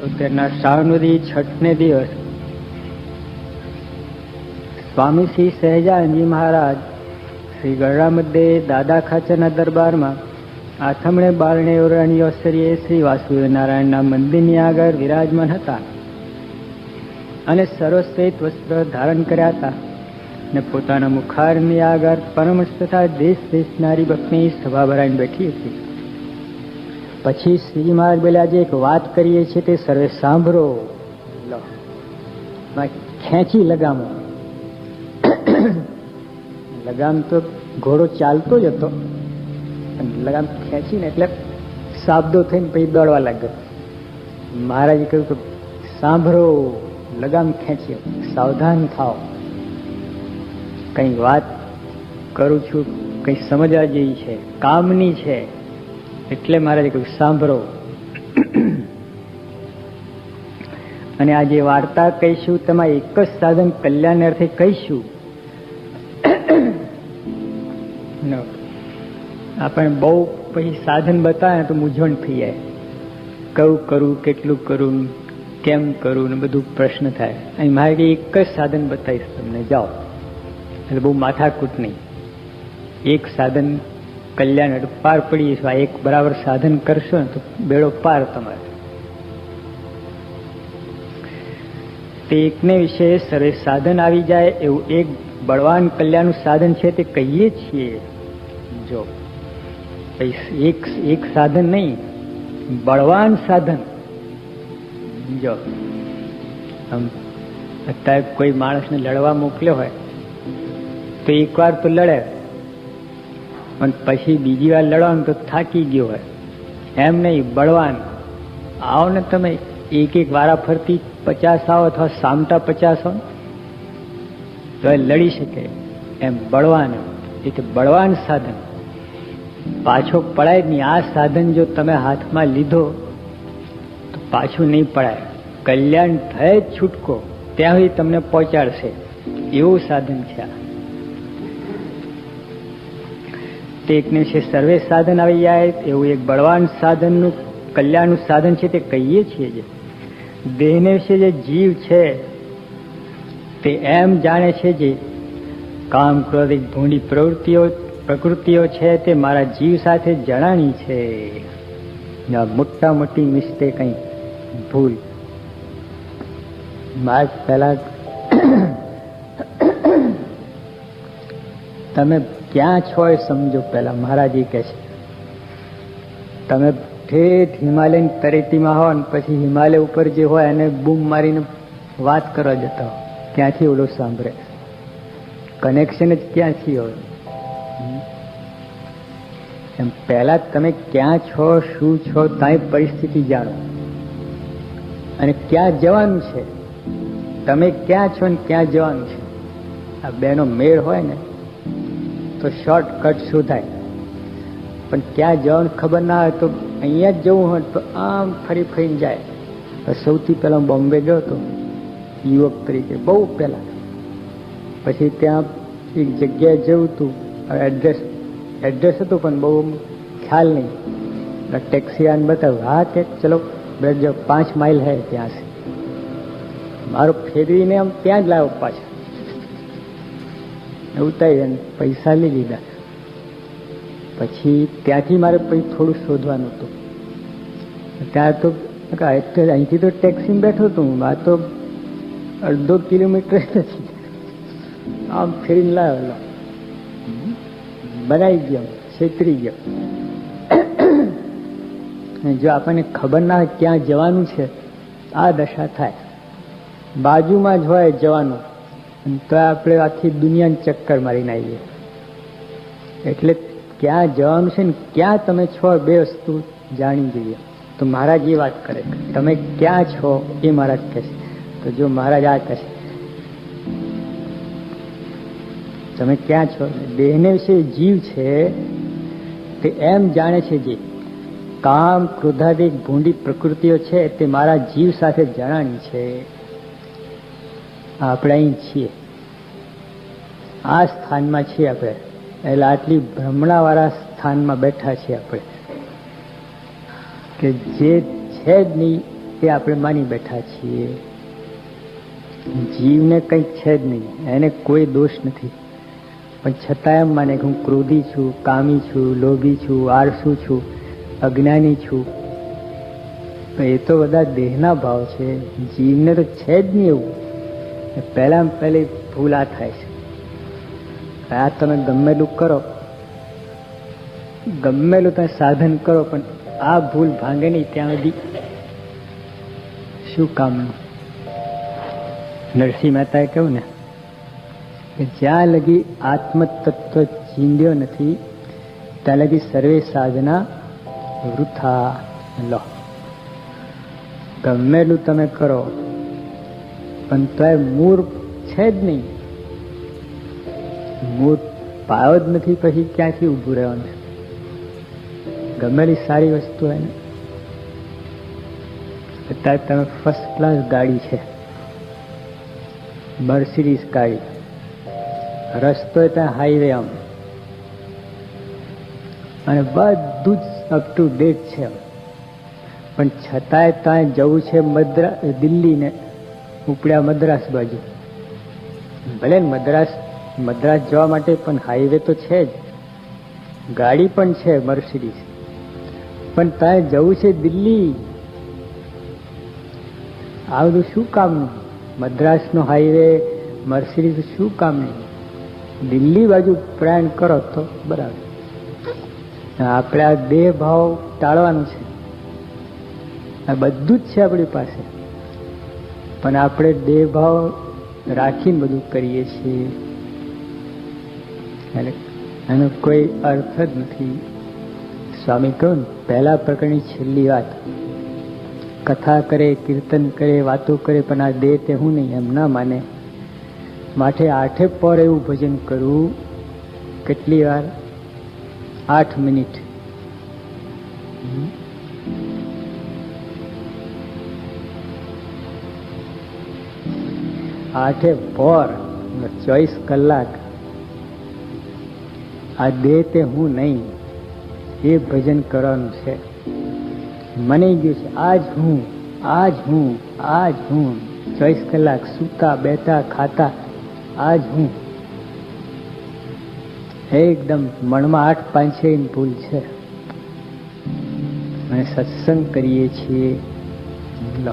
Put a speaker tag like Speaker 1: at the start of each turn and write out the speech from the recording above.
Speaker 1: તેના શ્રાવણવદી છઠને દિવસ. સ્વામી શ્રી સહેજાનજી મહારાજ શ્રી ગળરામદે દાદા ખાચરના દરબારમાં આથમણે બારણે ઓરણી અવસરીએ શ્રી વાસુદેવ નારાયણના મંદિરની આગળ વિરાજમાન હતા અને સર્વશ્રેષ્ઠ વસ્ત્ર ધારણ કર્યા હતા ને પોતાના મુખારની આગળ પરમશ તથા દેશ દેશનારી ભક્તની સભા ભરાઈને બેઠી હતી. પછી શ્રીજી મહારાજ બોલ્યા જે એક વાત કરીએ છીએ તે સર્વે સાંભળો. ખેંચી લગામો. લગામ તો ઘોડો ચાલતો જ હતો. લગામ ખેંચીને એટલે સાબદો થઈને પછી દોડવા લાગ્યો. મહારાજે કહ્યું કે, સાંભળો, લગામ ખેંચી સાવધાન થાવ કંઈ વાત કરું છું કંઈ સમજવા જેવી છે. કામની છે. એટલે મહારાજે કહ્યું સાંભળો. અને આ જે વાર્તા કહીશું, તેમાં એક જ સાધન કલ્યાણ અર્થે કહીશું આપણે બહુ પછી સાધન બતાવે તો મૂંઝવણ થઈ જાય. કયું કરું, કેટલું કરું, કેમ કરું, ને બધું પ્રશ્ન થાય. અહીં મારે એક જ સાધન બતાવીશ તમને. જાઓ. એટલે બહુ માથાકૂટ નહીં. એક સાધન કલ્યાણ પાર પડી આ એક બરાબર સાધન કરશો ને તો બેડો પાર તમારે. તે એકને વિશે સરે સાધન આવી જાય એવું એક બળવાન કલ્યાણનું સાધન છે તે કહીએ છીએ. જો એક એક સાધન નહીં, બળવાન સાધન. જો, આમ અત્યારે કોઈ માણસને લડવા મોકલ્યો હોય, તો એકવાર તો લડે. પણ પછી બીજી વાર લડવાનું તો થાકી ગયો હોય. એમ નહીં, બળવાન. આવો ને તમે એક એક વારા ફરતી પચાસ આવો અથવા સામટા પચાસ આવો તો એ લડી શકે. એમ બળવાન એટલે બળવાન સાધન. પાછો પડાય નહીં. આ સાધન જો તમે હાથમાં લીધો, તો પાછું નહીં પડાય. કલ્યાણ જ છૂટકો. ત્યાં સુધી તમને પહોંચાડશે. એવું સાધન છે આ. એકને વિશે સર્વે સાધન આવી જાય, એવું એક બળવાન સાધનનું, કલ્યાણનું સાધન છે તે કહીએ છીએ જે. દેહને વિશે જે જીવ છે, તે એમ જાણે છે જે કામ ક્રોધિક ભૂંડી પ્રવૃત્તિઓ, પ્રકૃતિઓ છે તે મારા જીવ સાથે જણાણી છે. મોટા મોટી મિસ્ટેક અહીં ભૂલ. મારે પહેલા તમે ક્યાં છો એ સમજો પહેલા મહારાજી કહે છે. તમે ઠેઠ હિમાલયન તરેટીમાં હો ને પછી હિમાલય ઉપર જે હોય એને બૂમ મારીને વાત કરવા જતા હો. ક્યાંથી ઓલો સાંભળે? કનેક્શન જ ક્યાંથી હોય? એમ પહેલા તમે ક્યાં છો, શું છો, ત્યાં પરિસ્થિતિ જાણો. અને ક્યાં જવાનું છે? તમે ક્યાં છો ને ક્યાં જવાનું છે? આ બેનો મેળ હોય ને તો શોર્ટકટ શોધાય. પણ ક્યાં જવાનું ખબર ના હોય તો અહીંયા જ જવું હોય તો આમ ફરી ફરીને જાય. સૌથી પહેલા બોમ્બે ગયો હતો, યુવક તરીકે, બહુ પહેલા. પછી ત્યાં એક જગ્યાએ જવું હતું. એડ્રેસ એડ્રેસ હતું પણ બહુ ખ્યાલ નહીં. ટેક્સી આને બતાવ્યું, હા, કે ચલો, બેઠ જાઓ, પાંચ માઇલ હે ત્યાં મારો ફેરવીને આમ ત્યાં જ લાવ્યો પાછા. ઉતારી અને પૈસા લઈ લીધા. પછી ત્યાંથી મારે પછી થોડું શોધવાનું હતું. ત્યાં તો અહીંથી તો ટેક્સીમાં બેઠો હતો હું. આ તો અડધો કિલોમીટર નથી. આમ ફેરીને લાવેલો. બનાવી ગયો, છેતરી ગયો. જો આપણને ખબર ના હોય ક્યાં જવાનું છે, આ દશા થાય. બાજુમાં જ હોય જવાનું. તો આપણે આખી દુનિયાને ચક્કર મારીને આવીએ. એટલે ક્યાં જવાનું છે ને ક્યાં તમે છો બે વસ્તુ જાણી જોઈએ. તો મહારાજ એ વાત કરે તમે ક્યાં છો એ મહારાજ કહેશે તો જો મહારાજ આ કહેશે તમે ક્યાં છો? દેહને વિશે જીવ છે તે એમ જાણે છે જે કામ, ક્રોધાદિક, ભૂંડી પ્રકૃતિઓ છે તે મારા જીવ સાથે જણાણી છે. આપણે અહીં છીએ. આ સ્થાનમાં છીએ આપણે. એટલે આટલી ભ્રમણાવાળા સ્થાનમાં બેઠા છીએ આપણે. કે જે છે જ નહીં, એ આપણે માની બેઠા છીએ. જીવને કંઈક છે જ નહીં, એને કોઈ દોષ નથી. પણ છતાં એમ માને કે હું ક્રોધી છું, કામી છું, લોભી છું, આળસુ છું, અજ્ઞાની છું. તો એ તો બધા દેહના ભાવ છે. જીવને તો છે જ નહીં એવું. પહેલા પહેલી ભૂલ આ થાય છે. આ તમે ગમેલું કરો, ગમેલું તમે સાધન કરો, પણ આ ભૂલ ભાંગે નહીં ત્યાં સુધી. શું કામનું નરસિંહ મહેતાએ કહ્યું ને, કે જ્યાં લગી આત્મતત્વ ચીંધ્યો નથી, ત્યાં લગી સર્વે સાધના વૃથા લો. ગમેલું તમે કરો પણ તોય મૂળ છે જ નહીં. મૂળ પાયો જ નથી, પછી ક્યાંથી ઊભું રહેવાનું? ગમેલી સારી વસ્તુ હોય ને? અત્યારે તમે ફર્સ્ટ ક્લાસ ગાડી છે. મર્સિડીઝ ગાડી. રસ્તો ત્યાં હાઈવે આમ. અને બધું જ અપ ટુ ડેટ છે પણ છતાંય ત્યાં જવું છે મદ્રા દિલ્હી ને ઉપડ્યા મદ્રાસ બાજુ. ભલે મદ્રાસ મદ્રાસ જવા માટે પણ હાઈવે તો છે જ. ગાડી પણ છે મર્સિડીઝ પણ ત્યાં જવું છે દિલ્હી. આ બધું શું કામનું મદ્રાસનો હાઈવે મર્સિડીઝ શું કામનું દિલ્હી બાજુ પ્રયાણ કરો તો બરાબર. આપણે આ દેહ ભાવ ટાળવાનું છે. આ બધું જ છે આપણી પાસે. પણ આપણે દેહભાવ રાખીને બધું કરીએ છીએ. એટલે એનો કોઈ અર્થ જ નથી. સ્વામી કહું ને, પહેલા પ્રકરણની છેલ્લી વાત. કથા કરે, કીર્તન કરે, વાતો કરે, પણ આ દેહ તે હું નહીં, એમ ના માને. માટે આઠે પર એવું ભજન કરવું કેટલી વાર? આઠ મિનિટ. આઠે પર ચોવીસ કલાક. આ દે તે હું નહીં, એ ભજન કરવાનું છે. મને ગયું છે, આજ હું આજ હું આજ હું. ચોવીસ કલાક સૂતા, બેઠા, ખાતા, આજ હું. એકદમ મનમાં આઠ પાંચે ભૂલ છે. અને સત્સંગ કરીએ છીએ. લો.